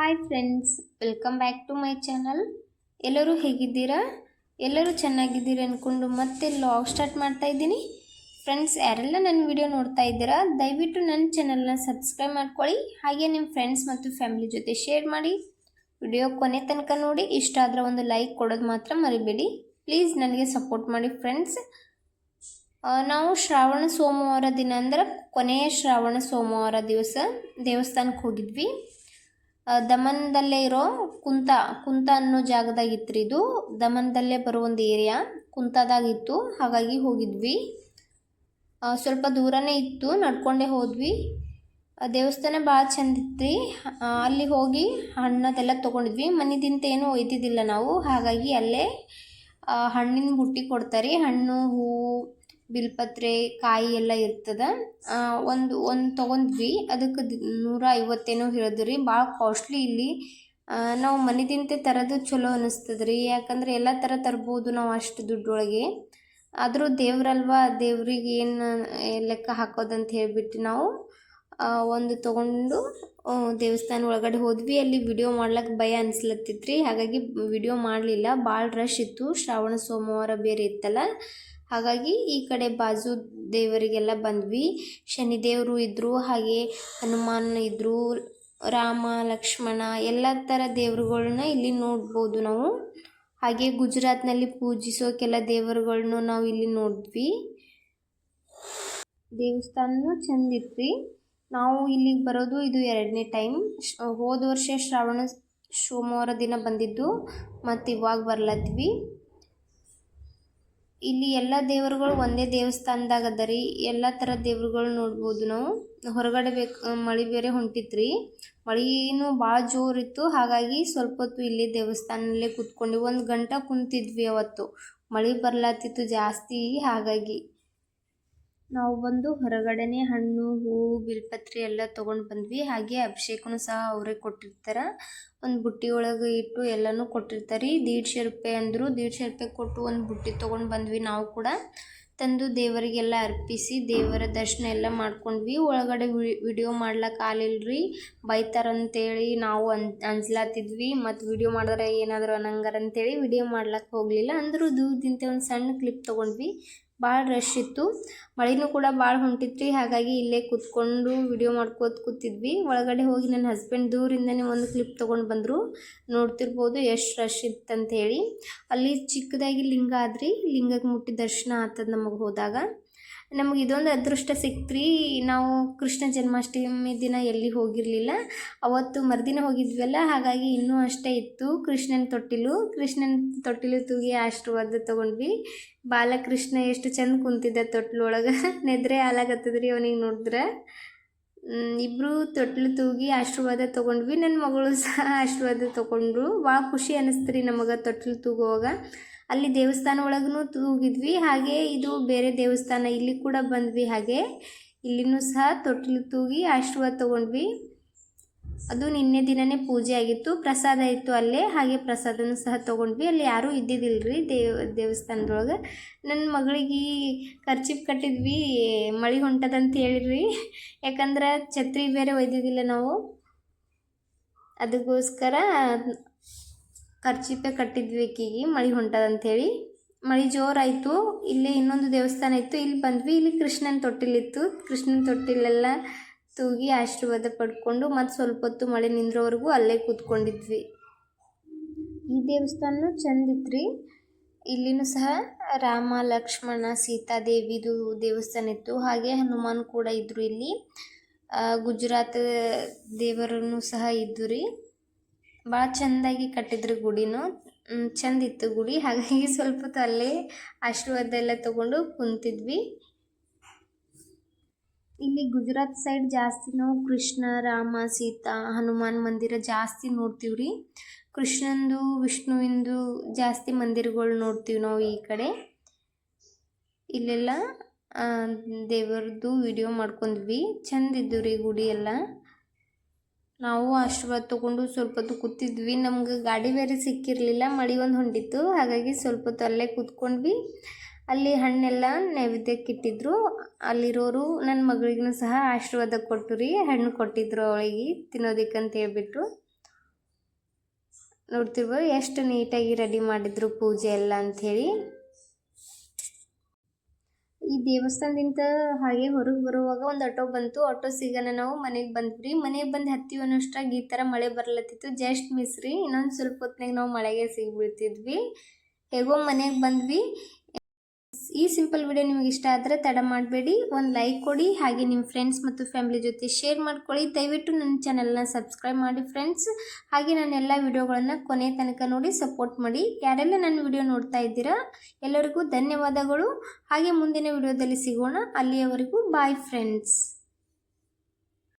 Hi friends welcome back to my channel ಎಲ್ಲರೂ ಹೇಗಿದ್ದೀರಾ? ಎಲ್ಲರೂ ಚೆನ್ನಾಗಿದ್ದೀರಿ ಅಂದ್ಕೊಂಡು ಮತ್ತೆ ಲಾಗ್ ಸ್ಟಾರ್ಟ್ ಮಾಡ್ತಾ ಇದ್ದೀನಿ. ಫ್ರೆಂಡ್ಸ್ ಯಾರೆಲ್ಲ ನನ್ನ ವಿಡಿಯೋ ನೋಡ್ತಾ ಇದ್ದೀರಾ, ದಯವಿಟ್ಟು ನನ್ನ ಚಾನಲ್ನ ಸಬ್ಸ್ಕ್ರೈಬ್ ಮಾಡ್ಕೊಳ್ಳಿ. ಹಾಗೆ ನಿಮ್ಮ ಫ್ರೆಂಡ್ಸ್ ಮತ್ತು ಫ್ಯಾಮಿಲಿ ಜೊತೆ ಶೇರ್ ಮಾಡಿ. ವಿಡಿಯೋ ಕೊನೆ ತನಕ ನೋಡಿ, ಇಷ್ಟ ಆದರೆ ಒಂದು ಲೈಕ್ ಕೊಡೋದು ಮಾತ್ರ ಮರಿಬೇಡಿ. ಪ್ಲೀಸ್ ನನಗೆ ಸಪೋರ್ಟ್ ಮಾಡಿ ಫ್ರೆಂಡ್ಸ್ ನಾವು ಶ್ರಾವಣ ಸೋಮವಾರ ದಿನ ಅಂದ್ರೆ ಕೊನೆಯ ಶ್ರಾವಣ ಸೋಮವಾರ ದಿವಸ ದೇವಸ್ಥಾನಕ್ಕೆ ಹೋಗಿದ್ವಿ. ದಮನ್ದಲ್ಲೇ ಇರೋ ಕುಂತ ಕುಂತ ಅನ್ನೋ ಜಾಗದಾಗಿತ್ತು ರೀ ಇದು. ದಮನ್ದಲ್ಲೇ ಬರೋ ಒಂದು ಏರಿಯಾ ಕುಂತದಾಗಿತ್ತು ಹಾಗಾಗಿ ಹೋಗಿದ್ವಿ. ಸ್ವಲ್ಪ ದೂರನೇ ಇತ್ತು. ನಡ್ಕೊಂಡೇ ಹೋದ್ವಿ. ದೇವಸ್ಥಾನ ಭಾಳ ಚಂದ ಇತ್ತು ರೀ ಅಲ್ಲಿ ಹೋಗಿ ಹಣ್ಣದೆಲ್ಲ ತೊಗೊಂಡಿದ್ವಿ. ಮನೆದಿಂತ ಏನೂ ಒಯ್ದಿದ್ದಿಲ್ಲ ನಾವು. ಹಾಗಾಗಿ ಅಲ್ಲೇ ಹಣ್ಣಿನ ಬುಟ್ಟಿ ಕೊಡ್ತಾರೆ. ಹಣ್ಣು, ಹೂವು ಬಿಲ್ಪತ್ರೆ, ಕಾಯಿ ಎಲ್ಲ ಇರ್ತದ. ಒಂದು ಒಂದು ತೊಗೊಂಡ್ವಿ. ಅದಕ್ಕೆ ನೂರ ಐವತ್ತೇನೋ ಹೇಳಿದ್ರಿ ಭಾಳ ಕಾಸ್ಟ್ಲಿ ಇಲ್ಲಿ. ನಾವು ಮನೆದಿಂತೆ ತರೋದು ಚಲೋ ಅನ್ನಿಸ್ತದೆ ರೀ. ಯಾಕಂದ್ರೆ ಎಲ್ಲ ಥರ ತರ್ಬೋದು ನಾವು ಅಷ್ಟು ದುಡ್ಡೊಳಗೆ. ಆದರೂ ದೇವರಲ್ವಾ, ದೇವ್ರಿಗೆ ಏನು ಲೆಕ್ಕ ಹಾಕೋದಂತ ಹೇಳಿಬಿಟ್ಟು ನಾವು ಒಂದು ತೊಗೊಂಡು ದೇವಸ್ಥಾನ ಒಳಗಡೆ ಹೋದ್ವಿ. ಅಲ್ಲಿ ವಿಡಿಯೋ ಮಾಡ್ಲಿಕ್ಕೆ ಭಯ ಅನಿಸ್ಲತ್ತಿತ್ತು ರೀ ಹಾಗಾಗಿ ವಿಡಿಯೋ ಮಾಡಲಿಲ್ಲ. ಭಾಳ ರಶ್ ಇತ್ತು. ಶ್ರಾವಣ, ಸೋಮವಾರ ಬೇರೆ ಇತ್ತಲ್ಲ. ಹಾಗಾಗಿ ಈ ಕಡೆ ಬಾಜು ದೇವರಿಗೆಲ್ಲ ಬಂದ್ವಿ. ಶನಿದೇವರು ಇದ್ದರು ಹಾಗೆ ಹನುಮಾನ್ ಇದ್ದರು ರಾಮ, ಲಕ್ಷ್ಮಣ ಎಲ್ಲ ಥರ ದೇವರುಗಳನ್ನ ಇಲ್ಲಿ ನೋಡ್ಬೋದು ನಾವು. ಹಾಗೆ ಗುಜರಾತ್ನಲ್ಲಿ ಪೂಜಿಸೋಕೆಲ್ಲ ಕೆಲ ದೇವರುಗಳ್ನು ನಾವು ಇಲ್ಲಿ ನೋಡಿದ್ವಿ. ದೇವಸ್ಥಾನನೂ ಚಂದ ಇತ್ರಿ. ನಾವು ಇಲ್ಲಿಗೆ ಬರೋದು ಇದು ಎರಡನೇ ಟೈಮ್. ಹೋದ ವರ್ಷ ಶ್ರಾವಣ, ಸೋಮವಾರ ದಿನ ಬಂದಿದ್ದು ಮತ್ತು ಇವಾಗ ಬರ್ಲತ್ವಿ. ಇಲ್ಲಿ ಎಲ್ಲ ದೇವರುಗಳು ಒಂದೇ ದೇವಸ್ಥಾನದಾಗ ಅದ ರೀ ಎಲ್ಲ ಥರ ದೇವ್ರುಗಳು ನೋಡ್ಬೋದು ನಾವು. ಹೊರಗಡೆ ಬೇಕು ಮಳೆ ಬೇರೆ ಹೊಂಟಿತ್ರಿ. ಮಳೆನೂ ಭಾಳ ಜೋರಿತ್ತು ಹಾಗಾಗಿ ಸ್ವಲ್ಪ ಹೊತ್ತು ಇಲ್ಲಿ ದೇವಸ್ಥಾನದಲ್ಲೇ ಕೂತ್ಕೊಂಡು ಒಂದು ಗಂಟೆ ಕುಂತಿದ್ವಿ ಅವತ್ತು. ಮಳೆ ಬರ್ಲಾತಿತ್ತು ಜಾಸ್ತಿ. ಹಾಗಾಗಿ ನಾವು ಬಂದು ಹೊರಗಡೆನೆ ಹಣ್ಣು ಹೂವು ಬಿಲ್ಪತ್ರೆ ಎಲ್ಲ ತೊಗೊಂಡು ಬಂದ್ವಿ. ಹಾಗೆ ಅಭಿಷೇಕನು ಸಹ ಅವರೇ ಕೊಟ್ಟಿರ್ತಾರೆ. ಒಂದು ಬುಟ್ಟಿ ಒಳಗೆ ಇಟ್ಟು ಎಲ್ಲನೂ ಕೊಟ್ಟಿರ್ತಾರೆ. ದೀಡ್ಶೆ ರೂಪಾಯಿ ಅಂದರು ದೀಡ್ಶೆ ರೂಪಾಯಿ ಕೊಟ್ಟು ಒಂದು ಬುಟ್ಟಿ ತೊಗೊಂಡು ಬಂದ್ವಿ ನಾವು ಕೂಡ. ತಂದು ದೇವರಿಗೆಲ್ಲ ಅರ್ಪಿಸಿ ದೇವರ ದರ್ಶನ ಎಲ್ಲ ಮಾಡ್ಕೊಂಡ್ವಿ. ಒಳಗಡೆ ವಿಡಿಯೋ ಮಾಡ್ಲಕ್ಕೆ ಆಲಿಲ್ರಿ ಬೈತಾರಂತೇಳಿ ನಾವು ಅನ್ ಅನ್ಸ್ಲಾತಿದ್ವಿ ಮತ್ತು ವಿಡಿಯೋ ಮಾಡಿದ್ರೆ ಏನಾದರೂ ಅನ್ನಂಗಾರ ಅಂತೇಳಿ ವಿಡಿಯೋ ಮಾಡ್ಲಕ್ಕೆ ಹೋಗಲಿಲ್ಲ. ಅಂದರೂ ದೂರದಿಂದ ಒಂದು ಸಣ್ಣ ಕ್ಲಿಪ್ ತೊಗೊಂಡ್ವಿ. ಭಾಳ ರಶ್ ಇತ್ತು. ಮಳೆನೂ ಕೂಡ ಭಾಳ ಹೊಂಟಿತ್ರಿ, ಹಾಗಾಗಿ ಇಲ್ಲೇ ಕೂತ್ಕೊಂಡು ವಿಡಿಯೋ ಮಾಡ್ಕೋತ ಕೂತಿದ್ವಿ. ಒಳಗಡೆ ಹೋಗಿ ನನ್ನ ಹಸ್ಬೆಂಡ್ ದೂರಿಂದನೇ ಒಂದು ಕ್ಲಿಪ್ ತೊಗೊಂಡು ಬಂದರು. ನೋಡ್ತಿರ್ಬೋದು ಎಷ್ಟು ರಶ್ ಇತ್ತಂತ ಹೇಳಿ ಅಲ್ಲಿ ಚಿಕ್ಕದಾಗಿ ಲಿಂಗ ಆದ್ರಿ ಲಿಂಗಕ್ಕೆ ಮುಟ್ಟಿ ದರ್ಶನ ಆತದ ನಮಗೆ ಹೋದಾಗ. ನಮಗೆ ಇದೊಂದು ಅದೃಷ್ಟ ಸಿಕ್ತ್ರಿ, ನಾವು ಕೃಷ್ಣ ಜನ್ಮಾಷ್ಟಮಿ ದಿನ ಎಲ್ಲಿ ಹೋಗಿರಲಿಲ್ಲ, ಅವತ್ತು ಮರುದಿನ ಹೋಗಿದ್ವಲ್ಲ, ಹಾಗಾಗಿ ಇನ್ನೂ ಅಷ್ಟೇ ಇತ್ತು. ಕೃಷ್ಣನ ತೊಟ್ಟಿಲು ಕೃಷ್ಣನ ತೊಟ್ಟಿಲು ತೂಗಿ ಆಶೀರ್ವಾದ ತೊಗೊಂಡ್ವಿ. ಬಾಲಕೃಷ್ಣ ಎಷ್ಟು ಚೆಂದ ಕುಂತಿದ್ದ ತೊಟ್ಲೊಳಗೆ. ನೆದ್ರೆ ಹಾಲಾಗತ್ತದ್ರಿ ಅವನಿಗೆ ನೋಡಿದ್ರೆ. ಇಬ್ಬರು ತೊಟ್ಲು ತೂಗಿ ಆಶೀರ್ವಾದ ತೊಗೊಂಡ್ವಿ. ನನ್ನ ಮಗಳು ಸಹ ಆಶೀರ್ವಾದ ತೊಗೊಂಡ್ರು. ಭಾಳ ಖುಷಿ ಅನ್ನಿಸ್ತು ರೀ ನಮಗೆ ತೊಟ್ಲು ತೂಗುವಾಗ. ಅಲ್ಲಿ ದೇವಸ್ಥಾನ ಒಳಗೂ ತೂಗಿದ್ವಿ. ಹಾಗೆ ಇದು ಬೇರೆ ದೇವಸ್ಥಾನ ಇಲ್ಲಿ ಕೂಡ ಬಂದ್ವಿ. ಹಾಗೆ ಇಲ್ಲಿನೂ ಸಹ ತೊಟ್ಟಿಲು ತೂಗಿ ಆಶೀರ್ವಾದ ತೊಗೊಂಡ್ವಿ. ಅದು ನಿನ್ನೆ ದಿನನೇ ಪೂಜೆ ಆಗಿತ್ತು. ಪ್ರಸಾದ ಇತ್ತು ಅಲ್ಲೇ. ಹಾಗೆ ಪ್ರಸಾದನೂ ಸಹ ತೊಗೊಂಡ್ವಿ. ಅಲ್ಲಿ ಯಾರೂ ಇದ್ದಿದ್ದಿಲ್ಲ ರೀ ದೇವ, ದೇವಸ್ಥಾನದೊಳಗೆ? ನನ್ನ ಮಗಳಿಗೆ ಖರ್ಚಿಪ್ ಕಟ್ಟಿದ್ವಿ. ಮಳೆ ಹೊಂಟದಂತ ಹೇಳಿರಿ. ಯಾಕಂದ್ರೆ ಛತ್ರಿ ಬೇರೆ ಒಯ್ದಿದ್ದಿಲ್ಲ ನಾವು. ಅದಕ್ಕೋಸ್ಕರ ಖರ್ಚಿಪೆ ಕಟ್ಟಿದ್ವಿ ಆಕಿಗೆ ಮಳೆ ಹೊಂಟದಂಥೇಳಿ ಮಳೆ ಜೋರಾಯಿತು. ಇಲ್ಲಿ ಇನ್ನೊಂದು ದೇವಸ್ಥಾನ ಇತ್ತು. ಇಲ್ಲಿ ಬಂದ್ವಿ. ಇಲ್ಲಿ ಕೃಷ್ಣನ ತೊಟ್ಟಿಲಿತ್ತು. ಕೃಷ್ಣನ ತೊಟ್ಟಿಲೆಲ್ಲ ತೂಗಿ ಆಶೀರ್ವಾದ ಪಡ್ಕೊಂಡು ಮತ್ತು ಸ್ವಲ್ಪ ಹೊತ್ತು ಮಳೆ ನಿಂದ್ರೋವರೆಗೂ ಅಲ್ಲೇ ಕೂತ್ಕೊಂಡಿದ್ವಿ. ಈ ದೇವಸ್ಥಾನ ಚಂದ ಇತ್ರಿ. ಇಲ್ಲಿನೂ ಸಹ ರಾಮ, ಲಕ್ಷ್ಮಣ ಸೀತಾದೇವಿದು ದೇವಸ್ಥಾನ ಇತ್ತು. ಹಾಗೆ ಹನುಮಾನ್ ಕೂಡ ಇದ್ದರು ಇಲ್ಲಿ. ಗುಜರಾತ್ ದೇವರನ್ನು ಸಹ ಇದ್ದು ರೀ ಭಾಳ ಚೆಂದಾಗಿ ಕಟ್ಟಿದ್ರು ಗುಡಿನೂ. ಇತ್ತು ಗುಡಿ. ಹಾಗಾಗಿ ಸ್ವಲ್ಪ ಅಲ್ಲೇ ಆಶೀರ್ವಾದ ಎಲ್ಲ ತಗೊಂಡು ಕುಂತಿದ್ವಿ. ಇಲ್ಲಿ ಗುಜರಾತ್ ಸೈಡ್ ಜಾಸ್ತಿ ನಾವು ಕೃಷ್ಣ, ರಾಮ, ಸೀತಾ, ಹನುಮಾನ್ ಮಂದಿರ ಜಾಸ್ತಿ ನೋಡ್ತೀವಿ ರೀ ಕೃಷ್ಣಂದು, ವಿಷ್ಣುವಿಂದು ಜಾಸ್ತಿ ಮಂದಿರಗಳು ನೋಡ್ತೀವಿ ನಾವು ಈ ಕಡೆ. ಇಲ್ಲೆಲ್ಲ ದೇವರದು ವಿಡಿಯೋ ಮಾಡ್ಕೊಂಡ್ವಿ. ಚಂದ ಇದ್ದು ರೀ ಗುಡಿ ಎಲ್ಲ. ನಾವು ಆಶೀರ್ವಾದ ತೊಗೊಂಡು ಸ್ವಲ್ಪ ಹೊತ್ತು ಕೂತಿದ್ವಿ. ನಮ್ಗೆ ಗಾಡಿ ಬೇರೆ ಸಿಕ್ಕಿರಲಿಲ್ಲ, ಮಳೆ ಒಂದು ಹೊಂಟಿತ್ತು. ಹಾಗಾಗಿ ಸ್ವಲ್ಪ ಹೊತ್ತು ಅಲ್ಲೇ ಕೂತ್ಕೊಂಡ್ವಿ. ಅಲ್ಲಿ ಹಣ್ಣೆಲ್ಲ ನೈವೇದ್ಯಕ್ಕೆ ಇಟ್ಟಿದ್ರು. ಅಲ್ಲಿರೋರು ನನ್ನ ಮಗಳಿಗೂ ಸಹ ಆಶೀರ್ವಾದ ಕೊಟ್ಟು ರೀ, ಹಣ್ಣು ಕೊಟ್ಟಿದ್ರು ಅವಳಿಗೆ ತಿನ್ನೋದಿಕ್ಕೆ ಅಂತ ಹೇಳ್ಬಿಟ್ಟು ನೋಡ್ತಿರ್ಬೋದು, ಎಷ್ಟು ನೀಟಾಗಿ ರೆಡಿ ಮಾಡಿದ್ರು ಪೂಜೆ ಎಲ್ಲ ಅಂಥೇಳಿ. ಈ ದೇವಸ್ಥಾನದಿಂದ ಹಾಗೆ ಹೊರಗೆ ಬರುವಾಗ ಒಂದು ಆಟೋ ಬಂತು. ಆಟೋ ಸಿಗೋಣ ನಾವು ಮನೆಗೆ ಬಂದ್ವಿ. ಮನೆಗೆ ಬಂದು ಹತ್ತಿವಿ ಅನ್ನೋಷ್ಟಾಗಿ ಈ ಥರ ಮಳೆ ಬರ್ಲತ್ತಿತ್ತು. ಜಸ್ಟ್ ಮಿಸ್ ರೀ ಇನ್ನೊಂದು ಸ್ವಲ್ಪ ಹೊತ್ನಾಗ ನಾವು ಮಳೆಗೆ ಸಿಗ್ಬಿಡ್ತಿದ್ವಿ ಹೇಗೋ ಮನೆಗೆ ಬಂದ್ವಿ. ಈ ಸಿಂಪಲ್ ವಿಡಿಯೋ ನಿಮಗೆ ಇಷ್ಟ ಆದರೆ ತಡ ಮಾಡಬೇಡಿ. ಒಂದು ಲೈಕ್ ಕೊಡಿ, ಹಾಗೆ ನಿಮ್ಮ ಫ್ರೆಂಡ್ಸ್ ಮತ್ತು ಫ್ಯಾಮಿಲಿ ಜೊತೆ ಶೇರ್ ಮಾಡ್ಕೊಳ್ಳಿ. ದಯವಿಟ್ಟು ನನ್ನ ಚಾನಲ್ನ ಸಬ್ಸ್ಕ್ರೈಬ್ ಮಾಡಿ ಫ್ರೆಂಡ್ಸ್ ಹಾಗೆ ನಾನು ಎಲ್ಲ ವಿಡಿಯೋಗಳನ್ನು ಕೊನೆ ತನಕ ನೋಡಿ ಸಪೋರ್ಟ್ ಮಾಡಿ. ಯಾರೆಲ್ಲ ನನ್ನ ವಿಡಿಯೋ ನೋಡ್ತಾ ಇದ್ದೀರಾ, ಎಲ್ಲರಿಗೂ ಧನ್ಯವಾದಗಳು. ಹಾಗೆ ಮುಂದಿನ ವಿಡಿಯೋದಲ್ಲಿ ಸಿಗೋಣ. ಅಲ್ಲಿಯವರೆಗೂ ಬಾಯ್ ಫ್ರೆಂಡ್ಸ್